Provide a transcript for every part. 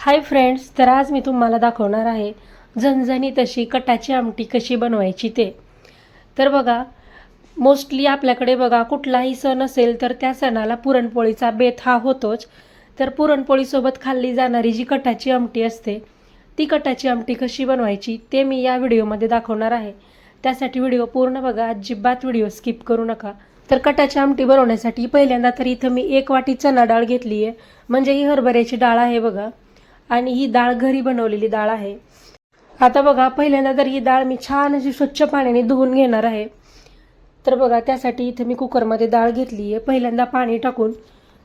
Hi friends तर आज मी तुम्हाला दाखवणार आहे झणझणीत अशी कटाची आमटी कशी बनवायची ते. तर बघा मोस्टली आपल्याकडे बघा कुठलाही सण असेल तर त्या सणाला पुरणपोळीचा बेत हा होतोच. तर पुरणपोळीसोबत खाल्ली जाणारी जी कटाची आमटी असते ती कटाची आमटी कशी बनवायची ते मी या व्हिडिओमध्ये दाखवणार आहे. त्यासाठी व्हिडिओ पूर्ण बघा अजिबात व्हिडिओ स्किप करू नका. तर कटाची आमटी बनवण्यासाठी पहिल्यांदा तर इथं मी एक वाटी चणा डाळ घेतली आहे म्हणजे ही हरभऱ्याची डाळ आहे बघा. आणि ही डाळ घरी बनवलेली डाळ आहे. आता बघा पहिल्यांदा तर ही डाळ मी छान अशी स्वच्छ पाण्याने धुवून घेणार आहे. तर बघा त्यासाठी इथे मी कुकरमध्ये डाळ घेतली आहे. पहिल्यांदा पाणी टाकून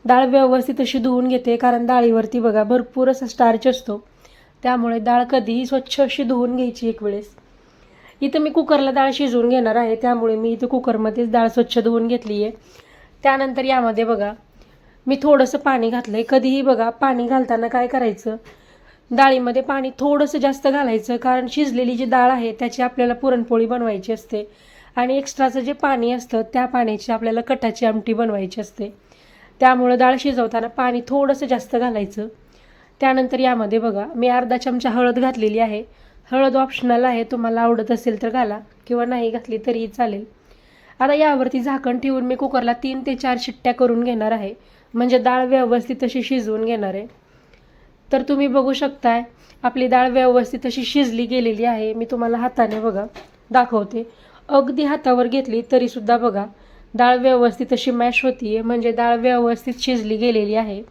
डाळ व्यवस्थित अशी धुवून घेते कारण डाळीवरती बघा भरपूर असा स्टार्च असतो. त्यामुळे डाळ कधीही स्वच्छ अशी धुवून घ्यायची एक वेळेस. इथं मी कुकरला डाळ शिजवून घेणार आहे. त्यामुळे मी इथं कुकरमध्येच डाळ स्वच्छ धुवून घेतली आहे. त्यानंतर यामध्ये बघा मी थोडंसं पाणी घातलं आहे कधीही बघा पाणी घालताना काय करायचं? डाळीमध्ये पाणी थोडंसं जास्त घालायचं कारण शिजलेली जी डाळ आहे त्याची आपल्याला पुरणपोळी बनवायची असते. आणि एक्स्ट्राचं जे पाणी असतं त्या पाण्याची आपल्याला कटाची आमटी बनवायची असते. त्यामुळं डाळ शिजवताना पाणी थोडंसं जास्त घालायचं. त्यानंतर यामध्ये बघा मी अर्धा चमचा हळद घातलेली आहे. हळद ऑप्शनल आहे तुम्हाला आवडत असेल तर घाला. किंवा नाही घातली तरीही चालेल. आता यावरती झाकण ठेवून मी कुकरला तीन ते चार शिट्ट्या करून घेणार आहे. म्हणजे डाळ व्यवस्थित अशी शिजवून घेणार आहे. तर तुम्ही बघू शकताय आपली डाळ व्यवस्थित अशी शिजली गेलेली आहे. मी तुम्हाला हाताने बघा दाखवते. अगदी हातावर घेतली तरीसुद्धा बघा डाळ व्यवस्थित अशी मॅश होती म्हणजे डाळ व्यवस्थित शिजली गेलेली आहे.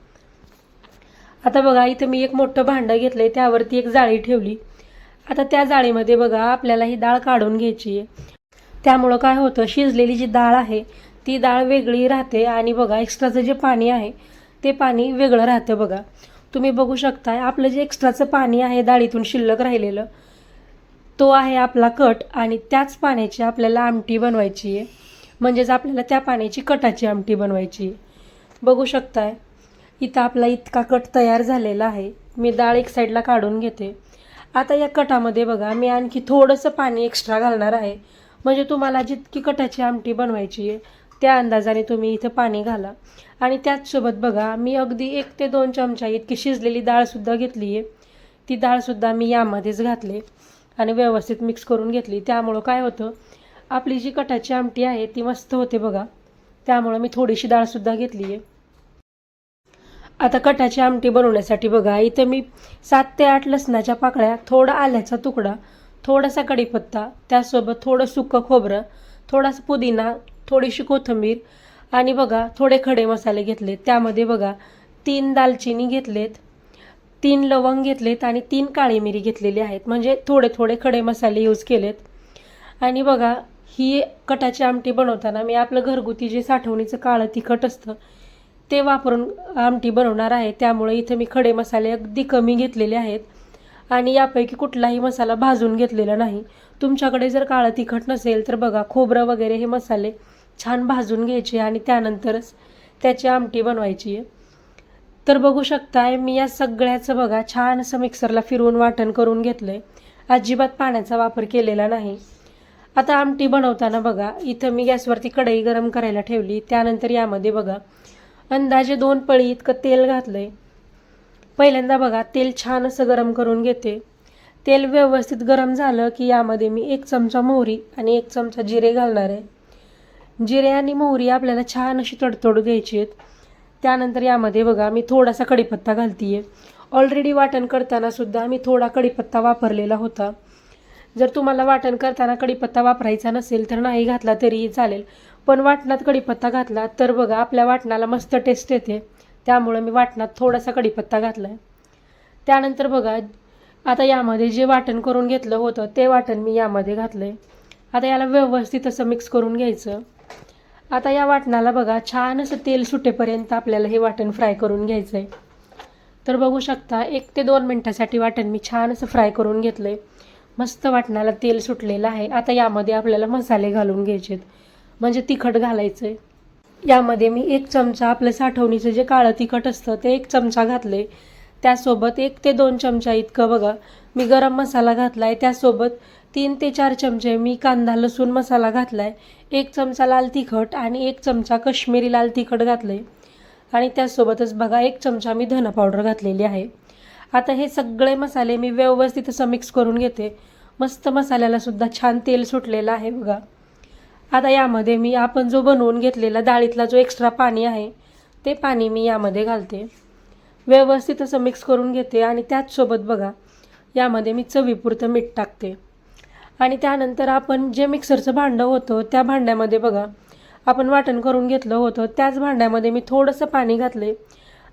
आता बघा इथं मी एक मोठं भांडं घेतलं आहे त्यावरती एक जाळी ठेवली. आता त्या जाळीमध्ये बघा आपल्याला ही डाळ काढून घ्यायची आहे त्यामुळं काय होतं शिजलेली जी डाळ आहे ती डाळ वेगळी राहते आणि बघा एक्स्ट्राचं जे पाणी आहे ते पाणी वेगळं राहतं बघा. तुम्ही बघू शकताय आपलं जे एक्स्ट्राचं पाणी आहे डाळीतून शिल्लक राहिलेलं तो आहे आपला कट आणि त्याच पाण्याची आपल्याला आमटी बनवायची आहे. म्हणजेच आपल्याला त्या पाण्याची कटाची आमटी बनवायची आहे. बघू शकताय इथं आपला इतका कट तयार झालेला आहे. मी डाळ एक साईडला काढून घेते. आता या कटामध्ये बघा मी आणखी थोडंसं पाणी एक्स्ट्रा घालणार आहे. म्हणजे तुम्हाला जितकी कटाची आमटी बनवायची आहे त्या अंदाजाने तुम्ही इथं पाणी घाला. आणि त्याचसोबत बघा मी अगदी एक ते दोन चमचा इतकी शिजलेली डाळसुद्धा घेतली आहे. ती डाळसुद्धा मी यामध्येच घातले आणि व्यवस्थित मिक्स करून घेतली. त्यामुळं काय होतं आपली जी कटाची आमटी आहे ती मस्त होते बघा. त्यामुळं मी थोडीशी डाळसुद्धा घेतली आहे. आता कटाची आमटी बनवण्यासाठी बघा इथं मी सात ते आठ लसणाच्या पाकळ्या थोडा आल्याचा तुकडा थोडासा कढीपत्ता त्यासोबत थोडं सुकं खोबरं थोडासा पुदिना थोडीशी कोथिंबीर आणि बघा थोडे खडे मसाले घेतलेत. त्यामध्ये बघा तीन दालचिनी घेतलेत तीन लवंग घेतलेत आणि तीन काळी मिरी घेतलेली आहेत. म्हणजे थोडे थोडे खडे मसाले यूज केलेत. आणि बघा ही कटाची आमटी बनवताना मी आपलं घरगुती जे साठवणीचं काळं तिखट असतं ते वापरून आमटी बनवणार आहे. त्यामुळे इथं मी खडे मसाले अगदी कमी घेतलेले आहेत. आणि यापैकी कुठलाही मसाला भाजून घेतलेला नाही. तुमच्याकडे जर काळं तिखट नसेल तर बघा खोबरं वगैरे हे मसाले छान भाजून घ्यायची आणि त्यानंतरच त्याची आमटी बनवायची. आहे तर बघू शकताय मी या सगळ्याचं बघा छान असं मिक्सरला फिरवून वाटण करून घेतलं आहे अजिबात पाण्याचा वापर केलेला नाही. आता आमटी बनवताना बघा इथं मी गॅसवरती कढई गरम करायला ठेवली. त्यानंतर यामध्ये बघा अंदाजे दोन पळी इतकं तेल घातलं आहे पहिल्यांदा बघा तेल छान असं गरम करून घेते. तेल व्यवस्थित गरम झालं की यामध्ये मी एक चमचा मोहरी आणि एक चमचा जिरे घालणार आहे. जिरे आणि मोहरी आपल्याला छान अशी तडतडू द्यायची आहेत. त्यानंतर यामध्ये बघा मी थोडासा कढीपत्ता घालते आहे ऑलरेडी वाटण करताना सुद्धा मी थोडा कढीपत्ता वापरलेला होता. जर तुम्हाला वाटण करताना कढीपत्ता वापरायचा नसेल तर नाही घातला तरीही चालेल. पण वाटणात कढीपत्ता घातला तर बघा आपल्या वाटणाला मस्त टेस्ट येते. त्यामुळं मी वाटणात थोडासा कढीपत्ता घातला आहे त्यानंतर बघा आता यामध्ये जे वाटण करून घेतलं होतं ते वाटण मी यामध्ये घातलं आहे आता याला व्यवस्थित असं मिक्स करून घ्यायचं. आता या वाटणाला बघा छान असं तेल सुटेपर्यंत आपल्याला हे वाटण फ्राय करून घ्यायचं आहे तर बघू शकता एक ते दोन मिनटासाठी वाटण मी छान असं फ्राय करून घेतलं आहे मस्त वाटणाला तेल सुटलेलं आहे. आता यामध्ये आपल्याला मसाले घालून घ्यायचेत. म्हणजे तिखट घालायचं आहे यामध्ये मी एक चमचा आपलं साठवणीचं जे काळं तिखट असतं ते एक चमचा घातले त्यासोबत एक ते दोन चमचा इतकं बघा. मी गरम मसाला घातला आहे त्यासोबत तीन ते चार चमचे मी कांदा लसूण मसाला घातला आहे एक चमचा लाल तिखट आणि एक चमचा कश्मीरी लाल तिखट घातलं आहे आणि त्यासोबतच बघा एक चमचा मी धन पावडर घातलेली आहे. आता हे सगळे मसाले मी व्यवस्थित असं मिक्स करून घेते. मस्त मसाल्याला सुद्धा छान तेल सुटलेलं आहे बघा. आता यामध्ये मी आपण जो बनवून घेतलेला डाळीतला जो एक्स्ट्रा पाणी आहे ते पाणी मी यामध्ये घालते. व्यवस्थित असं मिक्स करून घेते आणि त्याचसोबत बघा यामध्ये मी चवीपुरतं मीठ टाकते. आणि त्यानंतर आपण जे मिक्सरचं भांडं होतं त्या भांड्यामध्ये बघा आपण वाटण करून घेतलं होतं. त्याच भांड्यामध्ये मी थोडंसं पाणी घातले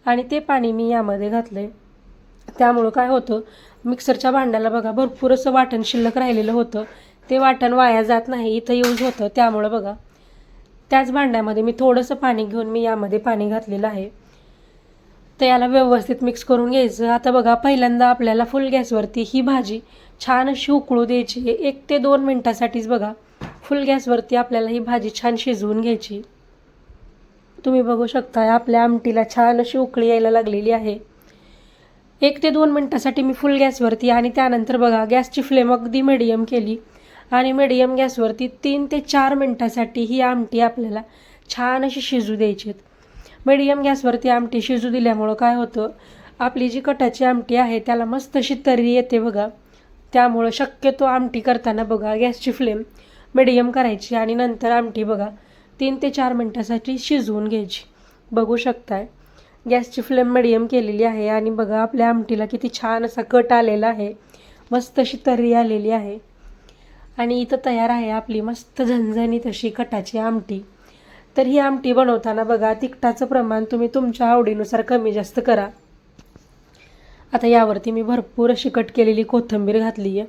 आणि ते पाणी मी यामध्ये घातले त्यामुळं काय होतं मिक्सरच्या भांड्याला बघा भरपूर असं वाटण शिल्लक राहिलेलं होतं. ते वाटण वाया जात नाही इथं यूज होतं. त्यामुळं बघा त्याच भांड्यामध्ये मी थोडंसं पाणी घेऊन मी यामध्ये पाणी घातलेलं आहे. तर याला व्यवस्थित मिक्स करून घ्यायचं. आता बघा पहिल्यांदा आपल्याला फुल गॅसवरती ही भाजी छान अशी उकळू द्यायची. एक ते दोन मिनटासाठीच बघा फुल गॅसवरती आपल्याला ही भाजी छान शिजवून घ्यायची. तुम्ही बघू शकता आपल्या आमटीला छान अशी उकळी यायला लागलेली आहे. एक ते दोन मिनटासाठी मी फुल गॅसवरती आणि त्यानंतर बघा गॅसची फ्लेम अगदी मिडियम केली. आणि मिडियम गॅसवरती तीन ते चार मिनटासाठी ही आमटी आपल्याला छान अशी शिजू द्यायची. आहेत मिडियम गॅसवरती आमटी शिजू दिल्यामुळं काय होतं? आपली जी कटाची आमटी आहे त्याला मस्त अशी तर्री येते बघा. त्यामुळं शक्यतो आमटी करताना बघा गॅसची फ्लेम मिडियम करायची आणि नंतर आमटी बघा तीन ते चार मिनटासाठी शिजवून घ्यायची. बघू शकताय. गॅसची फ्लेम मिडियम केलेली आहे आणि बघा आपल्या आमटीला किती छान असा कट आलेला आहे. मस्त अशी तर्री आलेली आहे. आणि इथं तयार आहे आपली मस्त झणझणीत अशी कटाची आमटी. तर ही आमटी बनवताना बघा तिखटाचं प्रमाण तुम्ही तुमच्या आवडीनुसार कमी जास्त करा. आता यावरती मी भरपूर अशी कट केलेली कोथिंबीर घातली आहे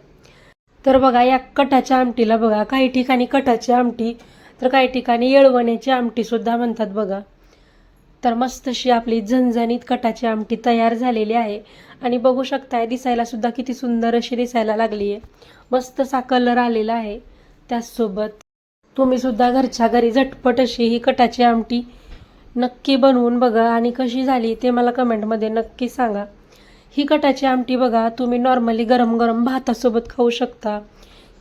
तर बघा या कटाच्या आमटीला बघा काही ठिकाणी कटाची आमटी तर काही ठिकाणी येळवण्याची आमटीसुद्धा म्हणतात बघा. तर मस्त अशी आपली झणझणीत कटाची आमटी तयार झालेली आहे. आणि बघू शकताय दिसायलासुद्धा किती सुंदर अशी दिसायला लागली आहे मस्त असा कलर आलेला आहे. त्याचसोबत तुम्ही सुद्धा घरच्या घरी झटपट अशी ही कटाची आमटी नक्की बनवून बघा आणि कशी झाली ते मला कमेंटमध्ये नक्की सांगा. ही कटाची आमटी बघा तुम्ही नॉर्मली गरम गरम भातासोबत खाऊ शकता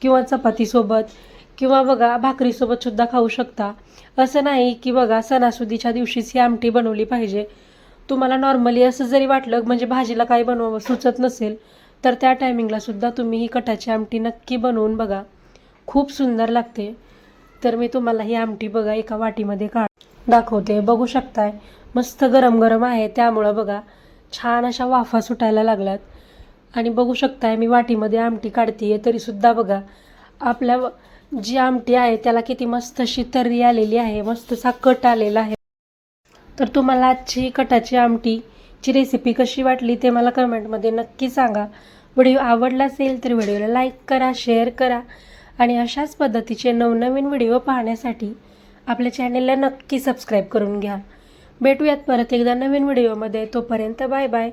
किंवा चपातीसोबत किंवा बघा भाकरीसोबतसुद्धा खाऊ शकता. असं नाही की बघा सणासुदीच्या दिवशीच ही आमटी बनवली पाहिजे. तुम्हाला नॉर्मली असं जरी वाटलं म्हणजे भाजीला काय बनवावं सुचत नसेल तर त्या टायमिंगलासुद्धा तुम्ही ही कटाची आमटी नक्की बनवून बघा. खूप सुंदर लागते. तर मी तुम्हाला ही आमटी बघा एका वाटीमध्ये काढ दाखवते. बघू शकताय मस्त गरम गरम आहे. त्यामुळं बघा छान अशा वाफा सुटायला लागल्यात. आणि बघू शकताय मी वाटीमध्ये आमटी काढते तरीसुद्धा बघा आपल्या जी आमटी आहे त्याला किती मस्त अशी तर्री आलेली आहे मस्त असा कट आलेला आहे. तर तुम्हाला आजची कटाची आमटीची रेसिपी कशी वाटली ते मला कमेंटमध्ये नक्की सांगा. व्हिडिओ आवडला असेल तर व्हिडिओला लाईक करा शेअर करा. आणि अशाच पद्धतीचे नवनवीन व्हिडिओ पाहण्यासाठी आपल्या चॅनेलला नक्की सबस्क्राईब करून घ्या. भेटूयात परत एकदा नवीन व्हिडिओमध्ये. तोपर्यंत बाय बाय.